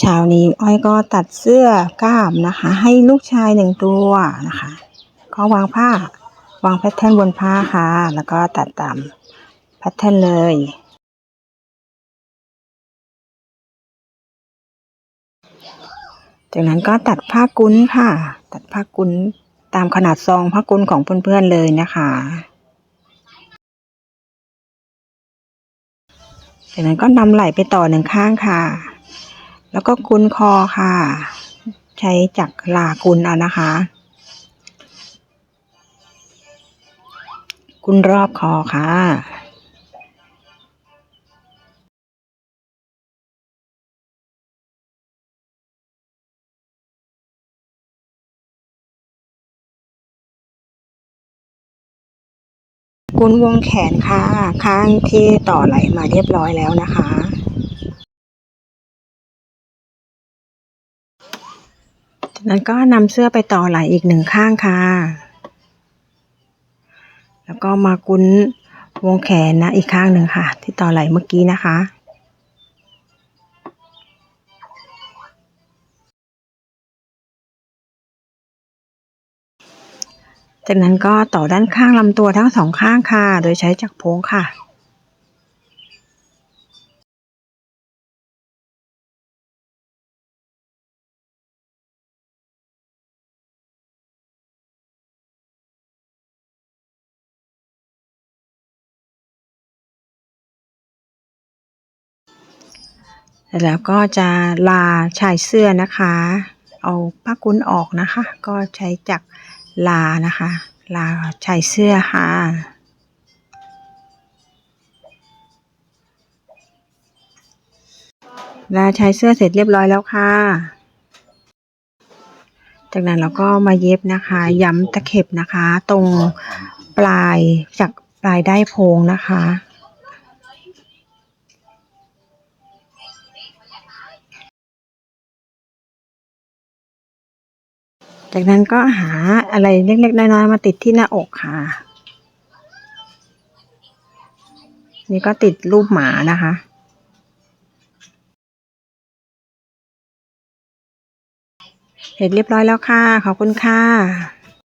เช้านี้อ้อยก็ตัดเสื้อกล้ามนะคะ ให้ลูกชายหนึ่งตัวนะคะก็วางผ้าวางแพทเทิร์นบนผ้าค่ะ แล้วก็ตัดตามแพทเทิร์นเลย จากนั้นก็ตัดผ้ากุ้นค่ะ ตัดผ้ากุ้นตามขนาดซองผ้ากุ้นของเพื่อนๆเลยนะคะจากนั้นก็นำไหล่ไปต่อหนึ่งข้างค่ะ แล้วก็กุนคอค่ะ ใช้จักรลากุนเอานะคะกุนรอบคอค่ะกุนวงแขนค่ะ ข้างที่ต่อไหลมาเรียบร้อยแล้วนะคะ จากนั้นก็นำเสื้อไปต่อไหลอีกหนึ่งข้างค่ะ แล้วก็มากุนวงแขนนะอีกข้างหนึ่งค่ะ ที่ต่อไหลเมื่อกี้นะคะจากนั้นก็ต่อด้านข้างลำตัวทั้งสองข้างค่ะ โดยใช้จักรโพงค่ะ แล้วก็จะลาชายเสื้อนะคะ เอาผ้ากุ้นออกนะคะ ก็ใช้จักรลานะคะ ลาชายเสื้อค่ะลาชายเสื้อเสร็จเรียบร้อยแล้วค่ะ จากนั้นเราก็มาเย็บนะคะ ย้ำตะเข็บนะคะ ตรงปลายจากปลายได้โพงนะคะ จากนั้นก็หาอะไรเล็กๆน้อยๆมาติดที่หน้าอกค่ะ นี่ก็ติดรูปหมานะคะเสร็จเรียบร้อยแล้วค่ะ ขอบคุณค่ะ